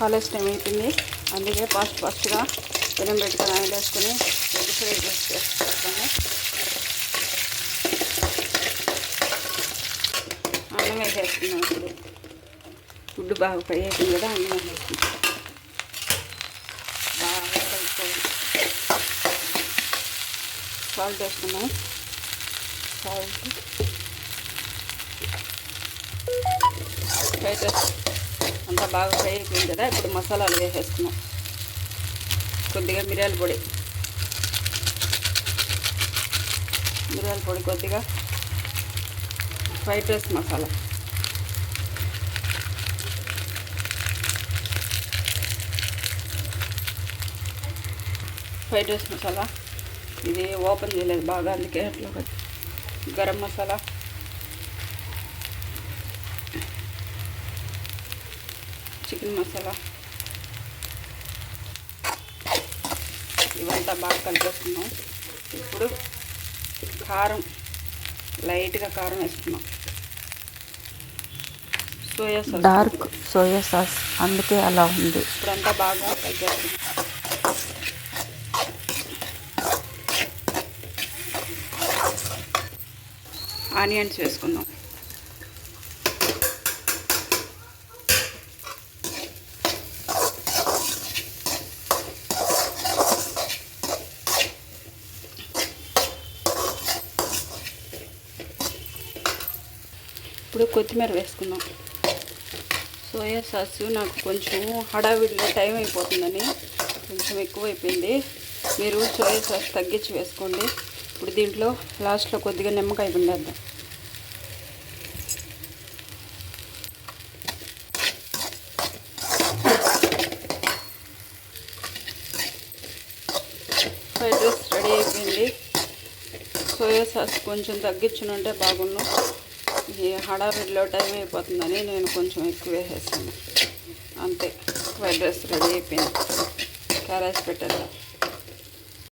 College time అయిపోయింది అందుకే fast ఫాస్ట్గా పెనం పెట్టుకొని ఆయిల్ వేసుకొని ఎగ్ ఫ్రై చేసుకొని అన్నం వేసేస్తున్నాం ఇప్పుడు. గుడ్డు బాగా ఫ్రై అయిపోయింది కదా అన్నం వేసేస్తున్నాం. బాగా కలుపుకోవాలి. సాల్ట్ వేసుకున్నాం సాల్ట్. ఫ్రై చేస్తాం. అంతా బాగా ఫ్రై అయిపోయింది కదా ఇప్పుడు మసాలాలు వేసేసుకున్నాం. కొద్దిగా మిరియాల పొడి. మిరియాల పొడి కొద్దిగా fried rice masala. Fried rice masala. ఇది ఓపెన్ చేయలేదు బాగా అందుకే అట్లా గరం మసాలా. చికెన్ మసాలా. ఇవంతా బాగా కలిపేస్తున్నాం ఇప్పుడు కారం లైట్గా కారం వేసుకున్నాం soya sauce. Dark soya sauce అందుకే అలా ఉంది. ఇప్పుడంతా బాగా కలిపేస్తున్నాం ఆనియన్స్ వేసుకుందాం. ఇప్పుడు కొత్తిమీర వేసుకుందాం. సోయా సాస్ నాకు కొంచెం హడావిడిలో టైం అయిపోతుందని కొంచెం ఎక్కువైపోయింది. మీరు సోయా సాస్ తగ్గించి వేసుకోండి. ఇప్పుడు దీంట్లో లాస్ట్లో కొద్దిగా నిమ్మకాయ పిండేద్దాం. ఫ్రైడ్ రైస్ రెడీ అయిపోయింది. సోయా సాస్ కొంచెం తగ్గించునుంటే బాగున్నాం ఈ హడావిడిలో టైం అయిపోతుందని నేను కొంచెం ఎక్కువ వేసేసాను అంతే. వైట్ రైస్ రెడీ అయిపోయింది. క్యారేజ్ పెట్టేద్దాం.